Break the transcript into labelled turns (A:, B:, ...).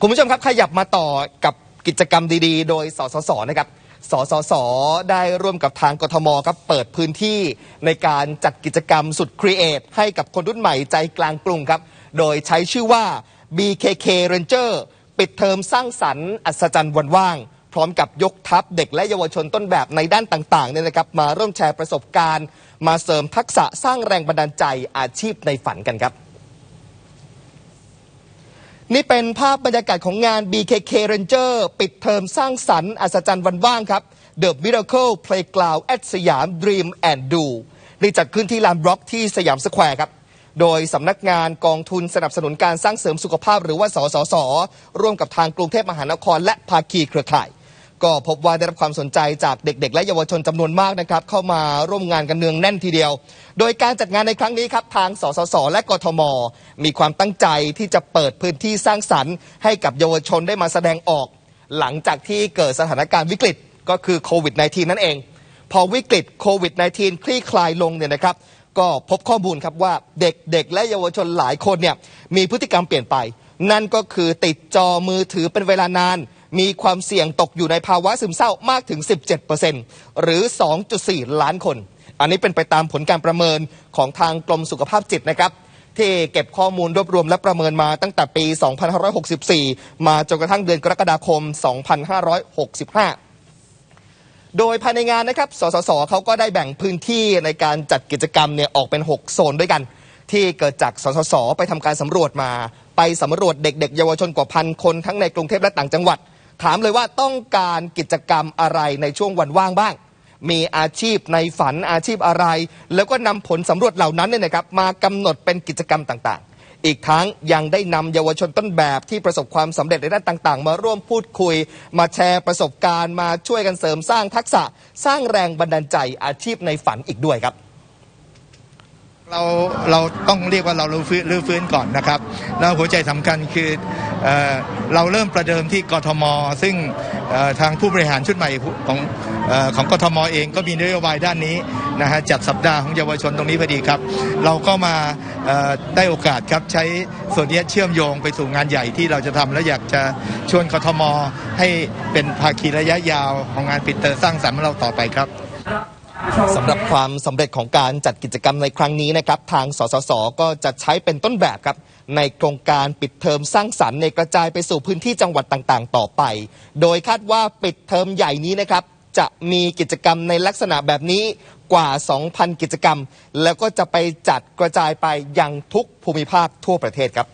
A: คุณผู้ชมครับขยับมาต่อกับกิจกรรมดีๆ โดยสสสนะครับสสส ได้ร่วมกับทางกทมครับเปิดพื้นที่ในการจัดกิจกรรมสุดครีเอทให้กับคนรุ่นใหม่ใจกลางกรุงครับ โดยใช้ชื่อว่า BKK Ranger ปิดเทอมสร้างสรรค์อัศจรรย์วันว่าง พร้อมกับยกทัพเด็กและเยาวชนต้นแบบในด้านต่างๆเนี่ยนะครับมาร่วมแชร์ประสบการณ์ มาเสริมทักษะสร้างแรงบันดาลใจอาชีพในฝันกันครับ นี่เป็นภาพบรรยากาศของงาน BKK Ranger ปิดเทอมสร้างสรรค์อัศจรรย์วันว่างครับ The Miracle Playground at สยาม Dream and Do ได้จัดขึ้นที่ลานบล็อกที่สยามสแควร์ครับ โดยสำนักงานกองทุนสนับสนุนการสร้างเสริมสุขภาพหรือว่าสสส ร่วมกับทางกรุงเทพมหานครและภาคีเครือข่าย ก็พบว่าได้รับความสนใจจากเด็ก ๆ และเยาวชนจำนวนมากนะครับ เข้ามาร่วมงานกันเนืองแน่นทีเดียว โดยการจัดงานในครั้งนี้ครับ ทางสสส และกทม มีความตั้งใจที่จะเปิดพื้นที่สร้างสรรค์ ให้กับเยาวชนได้มาแสดงออก หลังจากที่เกิดสถานการณ์วิกฤตก็คือโควิด -19 นั่นเอง พอวิกฤตโควิด -19 คลี่คลายลงเนี่ยนะครับ ก็พบข้อมูลครับว่าเด็กๆและเยาวชนหลายคนเนี่ยมีพฤติกรรมเปลี่ยนไป นั่นก็คือติดจอมือถือเป็นเวลานาน มีความเสี่ยงตกอยู่ในภาวะซึมเศร้ามากถึง 17%หรือ 2.4 ล้านคน อันนี้เป็นไปตามผลการประเมินของทางกรมสุขภาพจิตนะครับที่เก็บข้อมูลรวบรวมและประเมินมาตั้งแต่ปี 2564 มาจนกระทั่งเดือนกรกฎาคม 2565โดยภายในงานนะครับ สสส เขาก็ได้แบ่งพื้นที่ในการจัดกิจกรรมเนี่ยออกเป็น 6 โซนด้วยกัน ที่เกิดจาก สสส ไปทำการสำรวจมา ไปสำรวจเด็ก ๆ เยาวชนกว่าพันคนทั้งในกรุงเทพและต่างจังหวัด ถามเลยว่าต้องการกิจกรรมอะไรในช่วงวันว่างบ้าง มีอาชีพในฝันอาชีพอะไร แล้วก็นำผลสำรวจเหล่านั้นเนี่ยนะครับมากำหนดเป็นกิจกรรมต่างๆ อีกทั้งยังได้นำเยาวชนต้นแบบที่ประสบความสำเร็จในด้านต่างๆ มาร่วมพูดคุย มาแชร์ประสบการณ์มาช่วยกันเสริมสร้างทักษะ สร้างแรงบันดาลใจอาชีพในฝันอีกด้วยครับ
B: เราเราต้องเรียกว่าเรารื้อฟื้นรื้อฟื้นก่อนนะครับ แล้วหัวใจสำคัญคือเอเราเริ่มประเดิมที่กทม ซึ่งทางผู้บริหารชุดใหม่ของอของกทมเองก็มีนโยบายด้านนี้นะฮะจัดสัปดาห์ของเยาวชนตรงนี้พอดีครับ เราก็มาได้โอกาสครับใช้ส่วนนี้เชื่อมโยงไปสู่งานใหญ่ที่เราจะทำและอยากจะชวนกทม ให้เป็นภาคีระยะยาวของงานปิดเตอร์สร้างสรรค์เราต่อไปครับ
A: สำหรับความสำเร็จของการจัดกิจกรรมในครั้งนี้นะครับ ทางสสสก็จะใช้เป็นต้นแบบครับ ในโครงการปิดเทอมสร้างสรรค์ในกระจายไปสู่พื้นที่จังหวัดต่างๆ ต่อไป โดยคาดว่าปิดเทอมใหญ่นี้นะครับ จะมีกิจกรรมในลักษณะแบบนี้กว่า 2,000 กิจกรรม แล้วก็จะไปจัดกระจายไปยังทุกภูมิภาคทั่วประเทศครับ